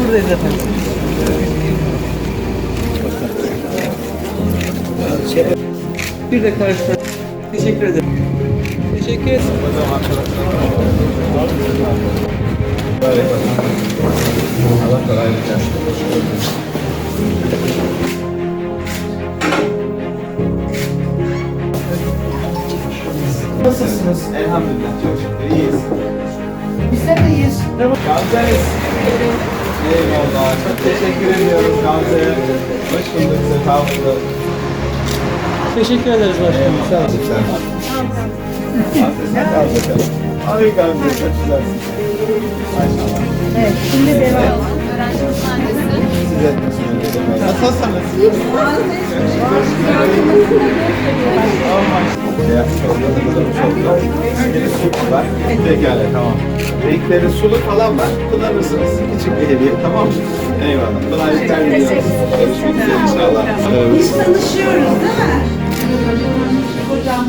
Buradayız efendim. Bir de karşıda. Teşekkür ederim. Teşekkür ederim. Allah kolaylık. Nasılsınız? Elhamdülillah çok şükür iyiyiz. Gamze'niz. Eyvallah. Çok teşekkür ediyoruz Gamze. Hoş bulduk. Sefa bulduk. Teşekkür ederiz başkanım. Sağ olun. Sen kal bakalım. Ay Gamze çok güzelsin. Evet, şimdi devam. Size teşekkür ederim. Nasılsınız? Pekala, tamam. Renkleri sulu falan var. Kullanırsınız. Küçük bir hediye, tamam mı? Eyvallah. Kolaylıklar diliyoruz. Görüşmek üzere inşallah. Biz tanışıyoruz değil mi? Hocam.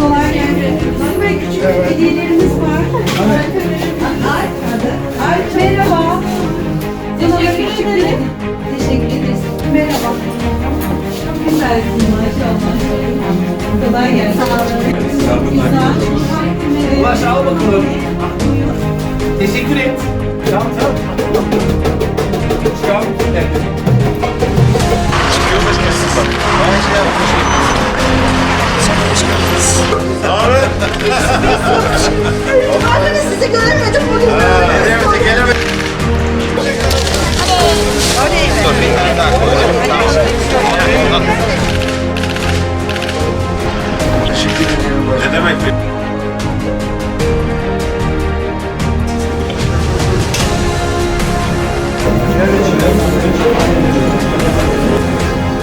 Kolay gelsin. Ve küçük hediyelerimiz var. Güzelsin maşallah. Kolay gelsin. Ulaş al bakalım. Teşekkür et. Tamam. Tamam.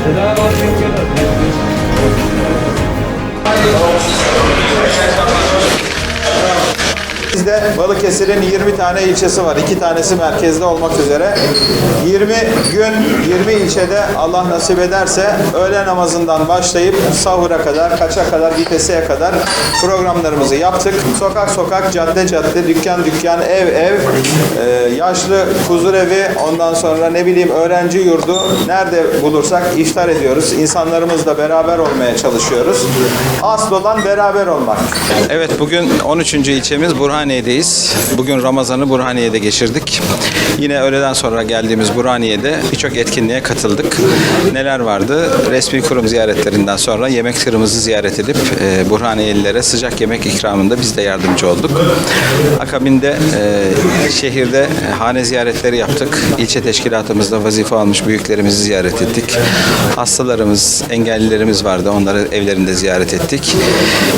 Seda var, Bizde Balıkesir'in 20 tane ilçesi var. 2 tanesi merkezde olmak üzere. 20 gün, 20 ilçede Allah nasip ederse öğle namazından başlayıp sahura kadar, kaça kadar, viteseye kadar programlarımızı yaptık. Sokak sokak, cadde cadde, dükkan dükkan, ev ev, e, yaşlı huzur evi, ondan sonra ne bileyim öğrenci yurdu nerede bulursak iftar ediyoruz. İnsanlarımızla beraber olmaya çalışıyoruz. Asıl olan beraber olmak. Evet bugün 13. ilçemiz Burhaniye'deyiz. Bugün Ramazan'ı Burhaniye'de geçirdik. Yine öğleden sonra geldiğimiz Burhaniye'de birçok etkinliğe katıldık. Neler vardı? Resmi kurum ziyaretlerinden sonra yemek tırımızı ziyaret edip e, Burhaniyelilere sıcak yemek ikramında biz de yardımcı olduk. Akabinde e, şehirde e, hane ziyaretleri yaptık. İlçe teşkilatımızda vazife almış büyüklerimizi ziyaret ettik. Hastalarımız, engellilerimiz vardı. Onları evlerinde ziyaret ettik.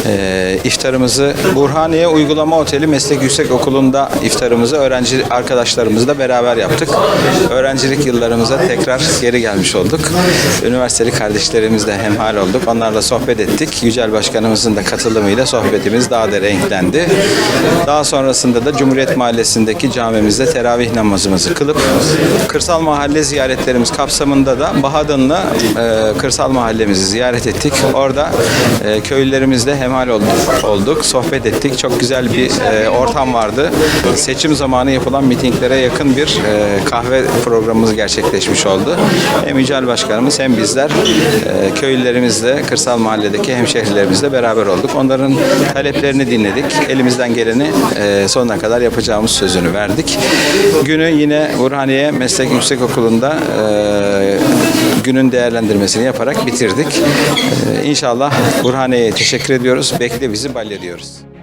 E, iftarımızı Burhaniye Uygulama Oteli Meslek Yüksek Okulu'nda iftarımızı öğrenci arkadaşlarımızla beraber yaptık. Öğrencilik yıllarımıza tekrar geri gelmiş olduk. Üniversiteli kardeşlerimizle hemhal olduk. Onlarla sohbet ettik. Yücel Başkanımızın da katılımıyla sohbetimiz daha da renklendi. Daha sonrasında da Cumhuriyet Mahallesi'ndeki camimizde teravih namazımızı kılıp kırsal mahalle ziyaretlerimiz kapsamında da Bahadın'la e, kırsal mahallemizi ziyaret ettik. Orada e, köylülerimizle hemhal olduk, olduk, sohbet ettik. Çok güzel bir e, ortam vardı. Seçim zamanı yapılan mitinglere yakın bir e, kahve programımız gerçekleşmiş oldu. Hem Yücel Başkanımız hem bizler e, köylülerimizle, kırsal mahalledeki hemşehrilerimizle beraber olduk. Onların taleplerini dinledik. Elimizden geleni e, sonuna kadar yapacağımız sözünü verdik. Günü yine Burhaniye Meslek Yüksek Okulu'nda e, günün değerlendirmesini yaparak bitirdik. E, İnşallah Burhaniye'ye teşekkür ediyoruz. Bekle bizi balle diyoruz.